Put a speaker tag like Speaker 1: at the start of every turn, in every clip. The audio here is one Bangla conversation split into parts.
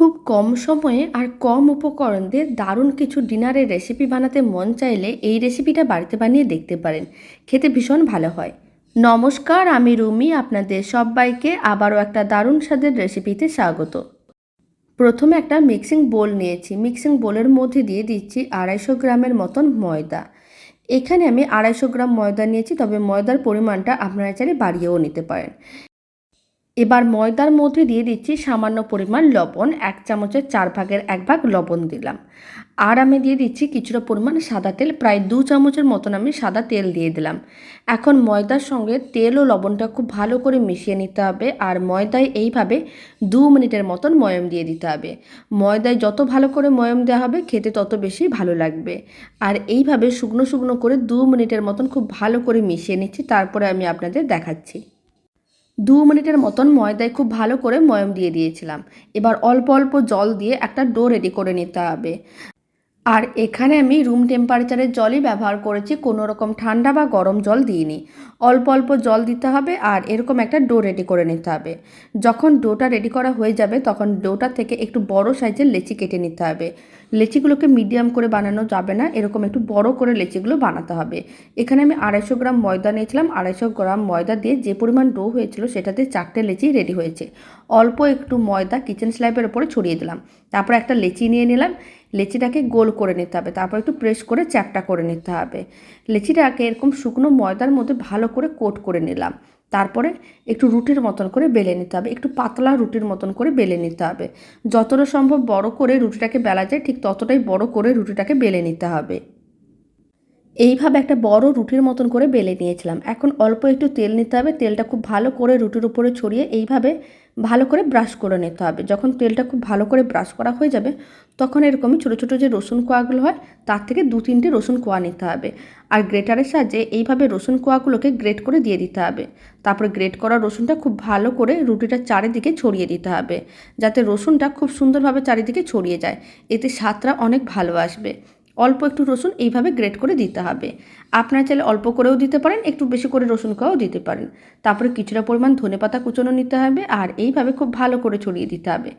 Speaker 1: খুব কম সময়ে আর কম উপকরণ দিয়ে দারুণ কিছু ডিনারের রেসিপি বানাতে মন চাইলে এই রেসিপিটা বাড়িতে বানিয়ে দেখতে পারেন। খেতে ভীষণ ভালো হয়। নমস্কার, আমি রুমি, আপনাদের সবাইকে আবারও একটা দারুণ স্বাদের রেসিপিতে স্বাগত। প্রথমে একটা মিক্সিং বোল নিয়েছি। মিক্সিং বোলের মধ্যে দিয়ে দিচ্ছি আড়াইশো গ্রামের মতন ময়দা। এখানে আমি আড়াইশো গ্রাম ময়দা নিয়েছি, তবে ময়দার পরিমাণটা আপনারা চাইলে বাড়িয়েও নিতে পারেন। এবার ময়দার মধ্যে দিয়ে দিচ্ছি সামান্য পরিমাণ লবণ, এক চামচের চার ভাগের এক ভাগ লবণ দিলাম। আর আমি দিয়ে দিচ্ছি কিছুটা পরিমাণ সাদা তেল, প্রায় দু চামচের মতন আমি সাদা তেল দিয়ে দিলাম। এখন ময়দার সঙ্গে তেল ও লবণটা খুব ভালো করে মিশিয়ে নিতে হবে আর ময়দায় এইভাবে দু মিনিটের মতন ময়ম দিয়ে দিতে হবে। ময়দায় যত ভালো করে ময়ম দেওয়া হবে, খেতে তত বেশি ভালো লাগবে। আর এইভাবে শুকনো শুকনো করে দু মিনিটের মতন খুব ভালো করে মিশিয়ে নিচ্ছি, তারপরে আমি আপনাদের দেখাচ্ছি। দু মিনিটের মতন ময়দায় খুব ভালো করে ময়ম দিয়ে দিয়েছিলাম। এবার অল্প অল্প জল দিয়ে একটা ডো রেডি করে নিতে হবে। আর এখানে আমি রুম টেম্পারেচারের জলই ব্যবহার করেছি, কোনো রকম ঠান্ডা বা গরম জল দিইনি। অল্প অল্প জল দিতে হবে আর এরকম একটা ডো রেডি করে নিতে হবে। যখন ডোটা রেডি করা হয়ে যাবে, তখন ডোটা থেকে একটু বড় সাইজের লেচি কেটে নিতে হবে। লেচিগুলোকে মিডিয়াম করে বানানো যাবে না, এরকম একটু বড় করে লেচিগুলো বানাতে হবে। এখানে আমি আড়াইশো গ্রাম ময়দা নিয়েছিলাম, আড়াইশো গ্রাম ময়দা দিয়ে যে পরিমাণ ডো হয়েছিল, সেটাতে চারটে লেচি রেডি হয়েছে। অল্প একটু ময়দা কিচেন স্ল্যাবের ওপরে ছড়িয়ে দিলাম। তারপর একটা লেচি নিয়ে নিলাম। লেচিটাকে গোল করে নিতে হবে। তারপর একটু প্রেস করে চ্যাপটা করে নিতে হবে। লেচিটাকে এরকম শুকনো ময়দার মধ্যে ভালো করে কোট করে নিলাম। তারপরে একটু রুটির মতন করে বেলে নিতে হবে। একটু পাতলা রুটির মতন করে বেলে নিতে হবে। যতটা সম্ভব বড় করে রুটিটাকে বেলা যায়, ঠিক ততটাই বড় করে রুটিটাকে বেলে নিতে হবে। এইভাবে একটা বড় রুটির মতন করে বেলে নিয়েছিলাম। এখন অল্প একটু তেল নিতে হবে। তেলটা খুব ভালো করে রুটির উপরে ছড়িয়ে এইভাবে ভালো করে ব্রাশ করে নিতে হবে। যখন তেলটা খুব ভালো করে ব্রাশ করা হয়ে যাবে, তখন এরকমই ছোটো ছোটো যে রসুন কোয়াগুলো হয়, তার থেকে দু তিনটে রসুন কোয়া নিতে হবে। আর গ্রেটারের সাহায্যে এইভাবে রসুন কোয়াগুলোকে গ্রেট করে দিয়ে দিতে হবে। তারপরে গ্রেট করা রসুনটা খুব ভালো করে রুটিটার চারিদিকে ছড়িয়ে দিতে হবে, যাতে রসুনটা খুব সুন্দরভাবে চারিদিকে ছড়িয়ে যায়। এতে স্বাদটা অনেক ভালো আসবে। অল্প একটু রসুন এইভাবে গ্রেট করে দিতে হবে। আপনারা চাইলে অল্প করেও দিতে পারেন, একটু বেশি করে রসুন খাওয়াও দিতে পারেন। তারপরে কিছুটা পরিমাণ ধনে পাতা কুচনো নিতে হবে আর এইভাবে খুব ভালো করে ছড়িয়ে দিতে হবে।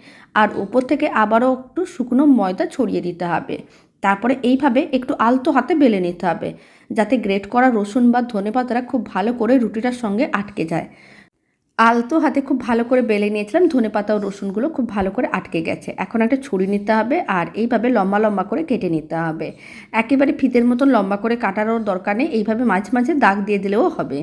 Speaker 1: আর উপর থেকে আবারও একটু শুকনো ময়দা ছড়িয়ে দিতে হবে। তারপরে এইভাবে একটু আলতো হাতে বেলে নিতে হবে, যাতে গ্রেট করা রসুন বা ধনে পাতাটা খুব ভালো করে রুটিটার সঙ্গে আটকে যায়। আলতো হাতে খুব ভালো করে বেলে নিয়েছিলাম, ধনে পাতা ও রসুনগুলো খুব ভালো করে আটকে গেছে। এখন একটা ছুরি নিতে হবে আর এইভাবে লম্বা লম্বা করে কেটে নিতে হবে। একেবারে ফিতের মতন লম্বা করে কাটারও দরকার নেই, এইভাবে মাঝে মাঝে দাগ দিয়ে দিলেও হবে।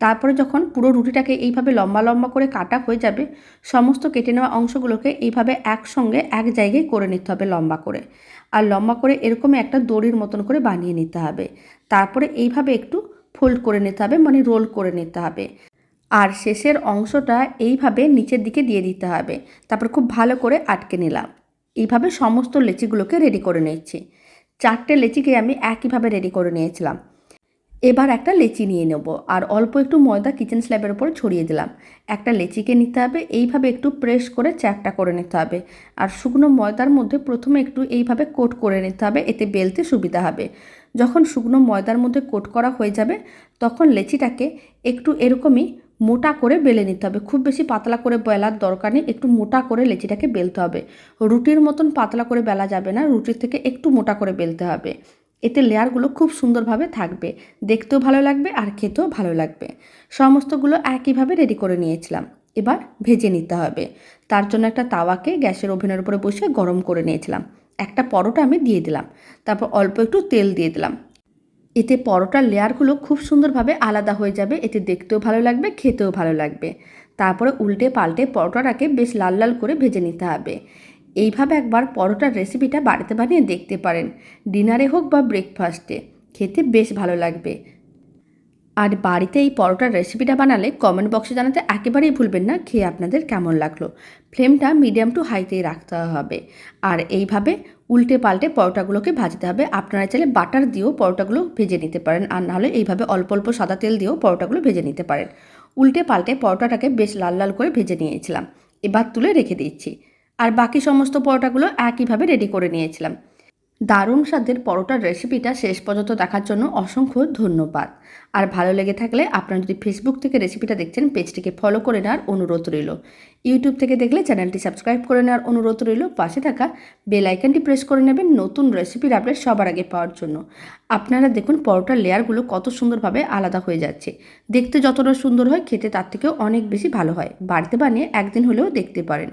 Speaker 1: তারপরে যখন পুরো রুটিটাকে এইভাবে লম্বা লম্বা করে কাটা হয়ে যাবে, সমস্ত কেটে নেওয়া অংশগুলোকে এইভাবে একসঙ্গে এক জায়গায় করে নিতে হবে লম্বা করে। আর লম্বা করে এরকম একটা দড়ির মতন করে বানিয়ে নিতে হবে। তারপরে এইভাবে একটু ফোল্ড করে নিতে হবে মানে রোল করে নিতে হবে। আর শেষের অংশটা এইভাবে নিচের দিকে দিয়ে দিতে হবে। তারপর খুব ভালো করে আটকে নিলাম। এইভাবে সমস্ত লেচিগুলোকে রেডি করে নিচ্ছি চারটে লেচিকে আমি একইভাবে রেডি করে নিয়েছিলাম। এবার একটা লেচি নিয়ে নেব। আর অল্প একটু ময়দা কিচেন স্ল্যাবের উপরে ছড়িয়ে দিলাম। একটা লেচিকে নিতে হবে। এইভাবে একটু প্রেস করে চ্যাপটা করে নিতে হবে। আর শুকনো ময়দার মধ্যে প্রথমে একটু এইভাবে কোট করে নিতে হবে। এতে বেলতে সুবিধা হবে। যখন শুকনো ময়দার মধ্যে কোট করা হয়ে যাবে, তখন লেচিটাকে একটু এরকমই মোটা করে বেলে নিতে হবে। খুব বেশি পাতলা করে বেলার দরকার নেই, একটু মোটা করে লেচিটাকে বেলতে হবে। রুটির মতন পাতলা করে বেলা যাবে না, রুটির থেকে একটু মোটা করে বেলতে হবে। এতে লেয়ারগুলো খুব সুন্দরভাবে থাকবে। দেখতেও ভালো লাগবে আর খেতেও ভালো লাগবে। সমস্তগুলো একইভাবে রেডি করে নিয়েছিলাম। এবার ভেজে নিতে হবে। তার জন্য একটা তাওয়াকে গ্যাসের ওভেনের উপরে বসে গরম করে নিয়েছিলাম। একটা পরোটা আমি দিয়ে দিলাম। তারপর অল্প একটু তেল দিয়ে দিলাম। এতে পরোটার লেয়ারগুলো খুব সুন্দরভাবে আলাদা হয়ে যাবে, এতে দেখতেও ভালো লাগবে, খেতেও ভালো লাগবে। তারপরে উল্টে পাল্টে পরোটাটাকে বেশ লাল লাল করে ভেজে নিতে হবে। এইভাবে একবার পরোটার রেসিপিটা বাড়িতে বানিয়ে দেখতে পারেন, ডিনারে হোক বা ব্রেকফাস্টে খেতে বেশ ভালো লাগবে। আর বাড়িতে এই পরোটার রেসিপিটা বানালে কমেন্ট বক্সে জানাতে একেবারেই ভুলবেন না, খেয়ে আপনাদের কেমন লাগল। ফ্লেমটা মিডিয়াম টু হাইতেই রাখতে হবে। আর এইভাবে উল্টে পাল্টে পরোটাগুলোকে ভাজতে হবে। আপনারা চাইলে বাটার দিয়েও পরোটাগুলো ভেজে নিতে পারেন। আর নাহলে এইভাবে অল্প অল্প সাদা তেল দিয়েও পরোটাগুলো ভেজে নিতে পারেন। উল্টে পাল্টে পরোটাটাকে বেশ লাল লাল করে ভেজে নিয়েছিলাম। এবার তুলে রেখে দিচ্ছি। আর বাকি সমস্ত পরোটাগুলো একইভাবে রেডি করে নিয়েছিলাম। দারুণ স্বাদের পরোটার রেসিপিটা শেষ পর্যন্ত দেখার জন্য অসংখ্য ধন্যবাদ। আর ভালো লেগে থাকলে আপনারা যদি ফেসবুক থেকে রেসিপিটা দেখছেন পেজটিকে ফলো করে নেওয়ার অনুরোধ রইল। ইউটিউব থেকে দেখলে চ্যানেলটি সাবস্ক্রাইব করে নেওয়ার অনুরোধ রইল। পাশে থাকা বেল আইকনটি প্রেস করে নেবেন নতুন রেসিপির আপডেট সবার আগে পাওয়ার জন্য। আপনারা দেখুন পরোটার লেয়ারগুলো কত সুন্দরভাবে আলাদা হয়ে যাচ্ছে। দেখতে যতটা সুন্দর হয়, খেতে তার থেকেও অনেক বেশি ভালো হয়। বাড়িতে বানিয়ে একদিন হলেও দেখতে পারেন।